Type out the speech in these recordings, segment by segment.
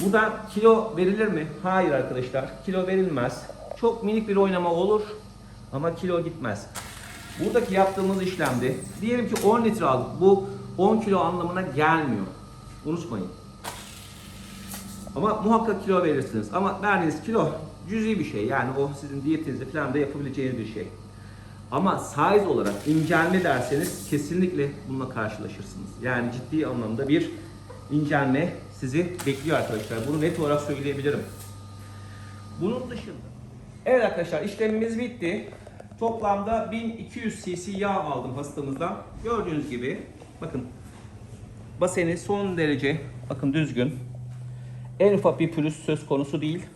Buradan kilo verilir mi? Hayır arkadaşlar. Kilo verilmez. Çok minik bir oynama olur ama kilo gitmez. Buradaki yaptığımız işlemde diyelim ki 10 litre aldık. Bu 10 kilo anlamına gelmiyor. Unutmayın. Ama muhakkak kilo verirsiniz. Ama verdiğiniz kilo cüzi bir şey. Yani o sizin diyetinizde falan da yapabileceğiniz bir şey. Ama size olarak incelme derseniz kesinlikle bununla karşılaşırsınız. Yani ciddi anlamda bir incelme sizi bekliyor arkadaşlar. Bunu net olarak söyleyebilirim. Bunun dışında. Evet arkadaşlar işlemimiz bitti. Toplamda 1200 cc yağ aldım hastamızdan. Gördüğünüz gibi bakın baseni son derece bakın düzgün. En ufak bir pürüz söz konusu değil.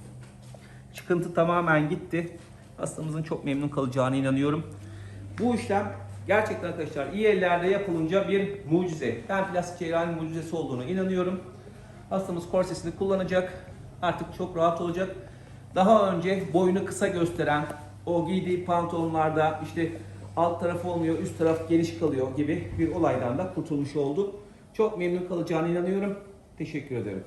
Çıkıntı tamamen gitti. Hastamızın çok memnun kalacağına inanıyorum. Bu işlem gerçekten arkadaşlar iyi ellerde yapılınca bir mucize. Ben plastik cerrahinin mucizesi olduğunu inanıyorum. Hastamız korsesini kullanacak. Artık çok rahat olacak. Daha önce boyunu kısa gösteren o giydiği pantolonlarda işte alt taraf olmuyor, üst taraf geniş kalıyor gibi bir olaydan da kurtulmuş oldu. Çok memnun kalacağına inanıyorum. Teşekkür ederim.